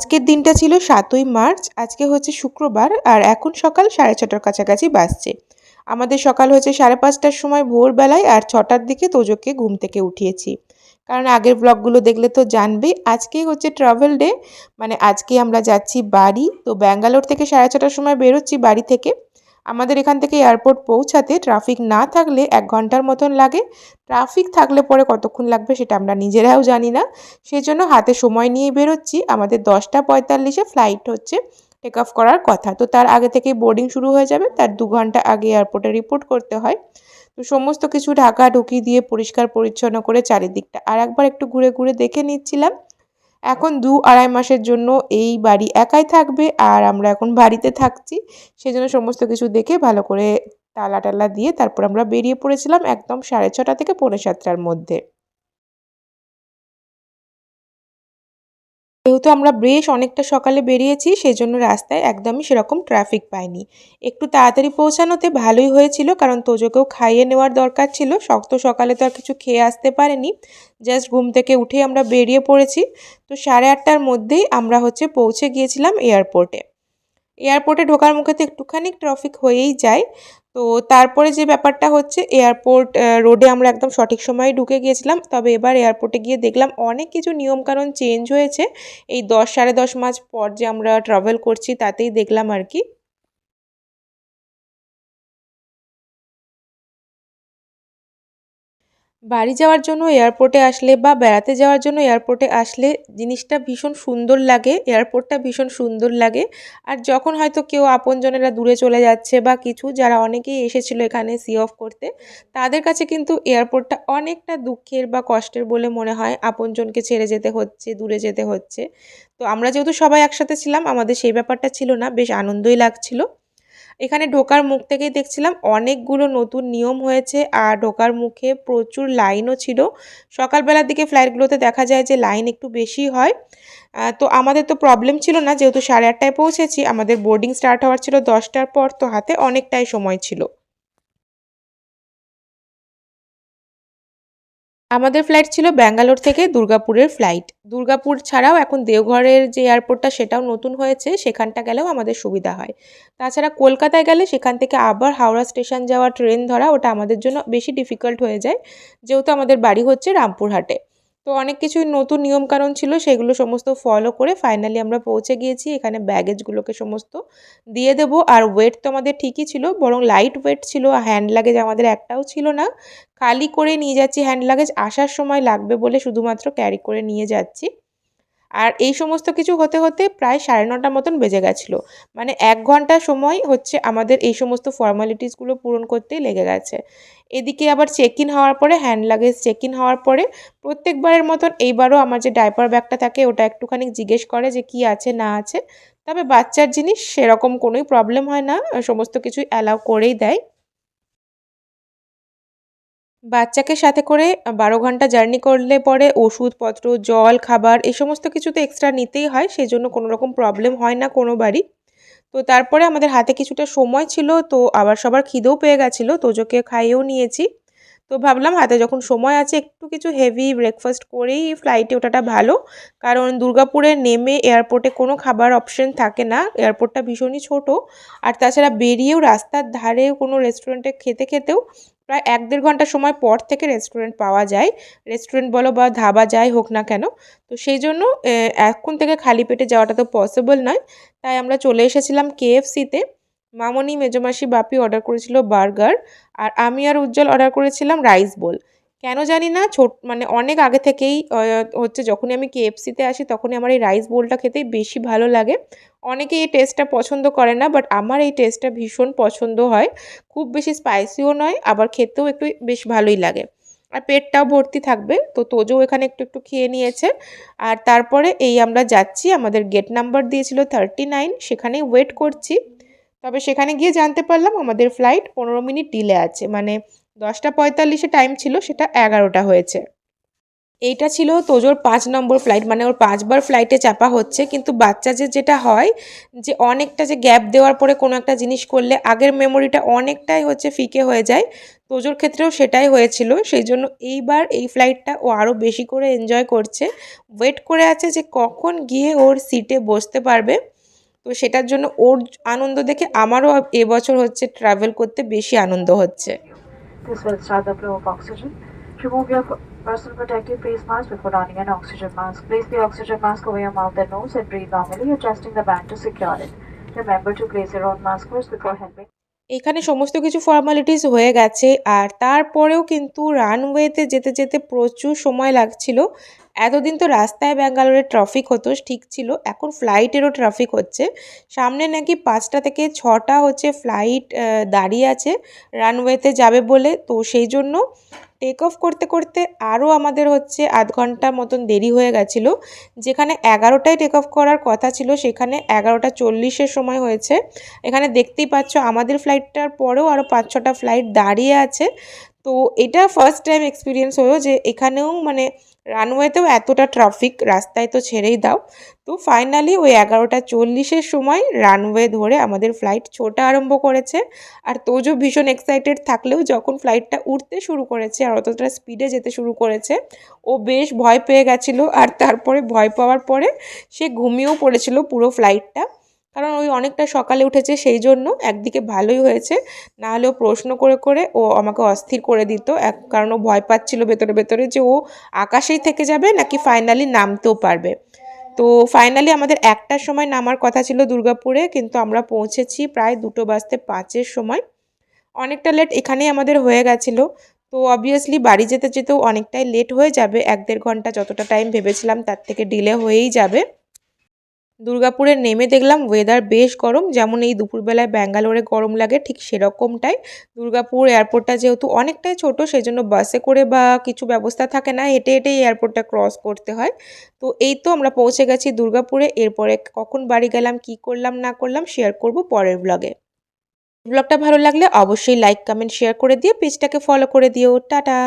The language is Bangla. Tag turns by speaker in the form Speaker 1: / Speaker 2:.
Speaker 1: আজকের দিনটা ছিল সাতই মার্চ, আজকে হচ্ছে শুক্রবার আর এখন সকাল সাড়ে ছটার কাছাকাছি বাজছে। আমাদের সকাল হয়েছে সাড়ে পাঁচটার সময় ভোরবেলায় আর ছটার দিকে তোজোকে ঘুম থেকে উঠিয়েছি। কারণ আগের ব্লগগুলো দেখলে তো জানবে, আজকেই হচ্ছে ট্রাভেল ডে মানে আজকে আমরা যাচ্ছি বাড়ি, তো ব্যাঙ্গালোর থেকে সাড়ে ছটার সময় বেরোচ্ছি বাড়ি থেকে। আমাদের এখান থেকে এয়ারপোর্ট পৌঁছাতে ট্রাফিক না থাকলে এক ঘণ্টার মতন লাগে। ট্রাফিক থাকলে পরে কতক্ষণ লাগবে সেটা আমরা নিজেরাও জানি না। সেই জন্য হাতে সময় নিয়ে বেরোচ্ছি। আমাদের দশটা পঁয়তাল্লিশে ফ্লাইট হচ্ছে টেক অফ করার কথা। তো তার আগে থেকেই বোর্ডিং শুরু হয়ে যাবে। তার দু ঘণ্টা আগে এয়ারপোর্টে রিপোর্ট করতে হয়। তো সমস্ত কিছু ঢাকা ঢুকি দিয়ে পরিষ্কার পরিচ্ছন্ন করে চারিদিকটা আর একবার একটু ঘুরে ঘুরে দেখে নিচ্ছিলাম। এখন দু আড়াই মাসের জন্য এই বাড়ি একাই থাকবে আর আমরা এখন বাড়িতে থাকছি। সেই জন্য সমস্ত কিছু দেখে ভালো করে তালা টালা দিয়ে তারপর আমরা বেরিয়ে পড়েছিলাম একদম সাড়ে ছটা থেকে পৌনে সাতটার মধ্যে। যেহেতু আমরা বেশ অনেকটা সকালে বেরিয়েছি, সেজন্য রাস্তায় একদমই সেরকম ট্রাফিক পাইনি। একটু তাড়াতাড়ি পৌঁছানোতে ভালোই হয়েছিল, কারণ তোজোকেও খাইয়ে নেওয়ার দরকার ছিল। শক্ত সকালে তো আর কিছু খেয়ে আসতে পারেনি। জাস্ট ঘুম থেকে উঠে আমরা বেরিয়ে পড়েছি। তো সাড়ে আটটার মধ্যেই আমরা হচ্ছে পৌঁছে গিয়েছিলাম এয়ারপোর্টে এয়ারপোর্টে ঢোকার মুখে তো একটুখানি ট্রাফিক হয়েই যায়। তো তারপরে যে ব্যাপারটা হচ্ছে এয়ারপোর্ট রোডে আমরা একদম সঠিক সময়ে ঢুকে গিয়েছিলাম। তবে এবার এয়ারপোর্টে গিয়ে দেখলাম অনেক কিছু নিয়মকানুন চেঞ্জ হয়েছে। এই দশ, সাড়ে দশ মাস পর যে আমরা ট্রাভেল করছি, তাতেই দেখলাম আর কি বাড়ি যাওয়ার জন্য এয়ারপোর্টে আসলে বা বেড়াতে যাওয়ার জন্য এয়ারপোর্টে আসলে জিনিসটা ভীষণ সুন্দর লাগে এয়ারপোর্টটা ভীষণ সুন্দর লাগে। আর যখন হয়তো কেউ আপনজনেরা দূরে চলে যাচ্ছে বা কিছু, যারা অনেকেই এসেছিল এখানে সি অফ করতে, তাদের কাছে কিন্তু এয়ারপোর্টটা অনেকটা দুঃখের বা কষ্টের বলে মনে হয়। আপনজনকে ছেড়ে যেতে হচ্ছে, দূরে যেতে হচ্ছে। তো আমরা যেহেতু সবাই একসাথে ছিলাম, আমাদের সেই ব্যাপারটা ছিল না, বেশ আনন্দই লাগছিল। এখানে ঢোকার মুখ থেকেই দেখছিলাম অনেকগুলো নতুন নিয়ম হয়েছে আর ঢোকার মুখে প্রচুর লাইনও ছিল। সকালবেলার দিকে ফ্লাইটগুলোতে দেখা যায় যে লাইন একটু বেশি হয়। তো আমাদের তো প্রবলেম ছিল না, যেহেতু সাড়ে আটটায় পৌঁছেছি, আমাদের বোর্ডিং স্টার্ট হওয়ার ছিল দশটার পর, তো হাতে অনেকটাই সময় ছিল। আমাদের ফ্লাইট ছিল ব্যাঙ্গালোর থেকে দুর্গাপুরের ফ্লাইট দুর্গাপুর ছাড়াও এখন দেওঘরের যে এয়ারপোর্টটা সেটাও নতুন হয়েছে। সেখানটা গেলেও আমাদের সুবিধা হয়। তাছাড়া কলকাতায় গেলে সেখান থেকে আবার হাওড়া স্টেশন যাওয়া ট্রেন ধরা, ওটা আমাদের জন্য বেশি ডিফিকাল্ট হয়ে যায়। যেহেতু আমাদের বাড়ি হচ্ছে রামপুরহাটে। তো অনেক কিছুই নতুন নিয়মকানুন ছিল, সেগুলো সমস্ত ফলো করে ফাইনালি আমরা পৌঁছে গিয়েছি। এখানে ব্যাগেজগুলোকে সমস্ত দিয়ে দেবো। আর ওয়েট তো আমাদের ঠিকই ছিল, বরং লাইট ওয়েট ছিল হ্যান্ড লাগেজ আমাদের একটাও ছিল না। খালি করে নিয়ে যাচ্ছি হ্যান্ড লাগেজ আসার সময় লাগবে বলে শুধুমাত্র ক্যারি করে নিয়ে যাচ্ছি। আর এই সমস্ত কিছু হতে হতে প্রায় সাড়ে নটার মতন বেজে গেছিল। মানে এক ঘণ্টা সময় হচ্ছে আমাদের এই সমস্ত ফর্মালিটিসগুলো পূরণ করতেই লেগে গেছে। এদিকে আবার চেক ইন হওয়ার পরে হ্যান্ড লাগেজ চেক ইন হওয়ার পরে প্রত্যেকবারের মতন এইবারও আমার যে ডাইপার ব্যাগটা থাকে, ওটা একটুখানি জিজ্ঞেস করে যে কি আছে, না আছে। তবে বাচ্চার জিনিস সেরকম কোনোই প্রবলেম হয় না, সমস্ত কিছুই অ্যালাউ করেই দেয়। বাচ্চাকে সাথে করে বারো ঘণ্টা জার্নি করলে পরে ওষুধপত্র, জল, খাবার এই সমস্ত কিছু তো এক্সট্রা নিতেই হয় সেই জন্য কোনো রকম প্রবলেম হয় না কোনো বাড়ি তো তারপরে আমাদের হাতে কিছুটা সময় ছিল, তো আবার সবার খিদেও পেয়ে গেছিল তোজোকে খাইয়েও নিয়েছি। তো ভাবলাম হাতে যখন সময় আছে একটু কিছু হেভি ব্রেকফাস্ট করেই ফ্লাইটে ওঠাটা ভালো, কারণ দুর্গাপুরে নেমে এয়ারপোর্টে কোনো খাবার অপশন থাকে না এয়ারপোর্টটা ভীষণই ছোট। আর তাছাড়া বেরিয়েও রাস্তার ধারে কোনো রেস্টুরেন্টে খেতে খেতেও প্রায় এক দেড় ঘণ্টা সময় পর থেকে রেস্টুরেন্ট পাওয়া যায়। রেস্টুরেন্ট বলো বা ধাবা যাই হোক না কেন, তো সেই জন্য এখন থেকে খালি পেটে যাওয়াটা তো পসিবল নয়। তাই আমরা চলে এসেছিলাম কেএফসিতে মামনি মেজমাসি বাপি অর্ডার করেছিল বার্গার আর আমি আর উজ্জ্বল অর্ডার করেছিলাম রাইস বোল কেন জানি না, ছোট মানে অনেক আগে থেকেই হচ্ছে যখনই আমি কেএফসিতে আসি তখনই আমার এই রাইস বোলটা খেতেই বেশি ভালো লাগে। অনেকে এই টেস্টটা পছন্দ করে না বাট আমার এই টেস্টটা ভীষণ পছন্দ হয়। খুব বেশি স্পাইসিও নয়, আবার খেতেও একটু বেশ ভালোই লাগে। আর পেটটাও ভর্তি থাকবে, তো তোজও এখানে একটু একটু খেয়ে নিয়েছে। আর তারপরে এই আমরা যাচ্ছি, আমাদের গেট নাম্বার দিয়েছিল থার্টি নাইন সেখানেই ওয়েট করছি। তবে সেখানে গিয়ে জানতে পারলাম আমাদের ফ্লাইট পনেরো মিনিট ডিলে আছে মানে দশটা পঁয়তাল্লিশে টাইম ছিল, সেটা এগারোটা হয়েছে। এইটা ছিল তোজোর পাঁচ নম্বর ফ্লাইট মানে ওর পাঁচবার ফ্লাইটে চাপা হচ্ছে, কিন্তু বাচ্চা যে যেটা হয়, যে অনেকটা যে গ্যাপ দেওয়ার পরে কোনো একটা জিনিস করলে আগের মেমোরিটা অনেকটাই হচ্ছে ফিকে হয়ে যায়। তোজোর ক্ষেত্রেও সেটাই হয়েছিল, সেই জন্য এইবার এই ফ্লাইটটা ও আরও বেশি করে এনজয় করছে। ওয়েট করে আছে যে কখন গিয়ে ওর সিটে বসতে পারবে। তো সেটার জন্য ওর আনন্দ দেখে আমারও এবছর হচ্ছে ট্রাভেল করতে বেশি আনন্দ হচ্ছে।
Speaker 2: This will start the flow of oxygen. Remove your personal protective face mask before donning an oxygen mask. Place the oxygen mask over your mouth and nose and breathe normally, adjusting the band to secure it. Remember to place your own mask first before helping.
Speaker 1: এখানে সমস্ত কিছু ফর্মালিটিস হয়ে গেছে আর তারপরেও কিন্তু রানওয়েতে যেতে যেতে প্রচুর সময় লাগছিল এতদিন তো রাস্তায় ব্যাঙ্গালোরে ট্রাফিক হতো, ঠিক ছিল। এখন ফ্লাইটেরও ট্রাফিক হচ্ছে। সামনে নাকি পাঁচটা থেকে ছটা হচ্ছে ফ্লাইট দাঁড়িয়ে আছে। রানওয়েতে যাবে বলে। তো সেই জন্য টেক অফ করতে করতে আরও আমাদের হচ্ছে আধ ঘণ্টা মতন দেরি হয়ে গেছিল। যেখানে এগারোটায় টেক অফ করার কথা ছিল, সেখানে এগারোটা চল্লিশের সময় হয়েছে। এখানে দেখতেই পাচ্ছ, আমাদের ফ্লাইটটার পরেও আরও পাঁচ ছটা ফ্লাইট দাঁড়িয়ে আছে। তো এটা ফার্স্ট টাইম এক্সপিরিয়েন্স হলো যে এখানেও মানে রানওয়েতেও এতটা ট্রাফিক রাস্তায় তো ছেড়েই দাও। তো ফাইনালি ওই এগারোটা চল্লিশের সময় রানওয়ে ধরে আমাদের ফ্লাইট ছোটা আরম্ভ করেছে। আর তোজো ভীষণ এক্সাইটেড থাকলেও যখন ফ্লাইটটা উঠতে শুরু করেছে আর অতটা স্পিডে যেতে শুরু করেছে, ও বেশ ভয় পেয়ে গেছিল। আর তারপরে ভয় পাওয়ার পরে সে ঘুমিয়েও পড়েছিল পুরো ফ্লাইটটা কারণ ওই অনেকটা সকালে উঠেছে, সেই জন্য একদিকে ভালোই হয়েছে। না হলেও প্রশ্ন করে করে ও আমাকে অস্থির করে দিত। এক, কারণ ও ভয় পাচ্ছিল ভেতরে ভেতরে যে ও আকাশেই থেকে যাবে নাকি ফাইনালি নামতেও পারবে। তো ফাইনালি আমাদের একটার সময় নামার কথা ছিল দুর্গাপুরে, কিন্তু আমরা পৌঁছেছি প্রায় দুটো বাজতে পাঁচের সময়। অনেকটা লেট এখানেই আমাদের হয়ে গেছিল। তো অবভিয়াসলি বাড়ি যেতে, যেতেও অনেকটাই লেট হয়ে যাবে। এক দেড় ঘণ্টা যতটা টাইম ভেবেছিলাম তার থেকে ডিলে হয়েই যাবে। দুর্গাপুরে নেমে দেখলাম ওয়েদার বেশ গরম, যেমন এই দুপুরবেলায় ব্যাঙ্গালোরে গরম লাগে ঠিক সেরকমটাই। দুর্গাপুর এয়ারপোর্টটা যেহেতু অনেকটাই ছোট সেই জন্য বাসে করে বা কিছু ব্যবস্থা থাকে না, হেঁটে হেঁটেই এয়ারপোর্টটা ক্রস করতে হয়। তো এই তো আমরা পৌঁছে গেছি দুর্গাপুরে, এরপরে কখন বাড়ি গেলাম, কি করলাম, না করলাম শেয়ার করব পরের ব্লগে ব্লগটা ভালো লাগলে অবশ্যই লাইক কমেন্ট শেয়ার করে দিয়ে পেজটাকে ফলো করে দিও। টাটা!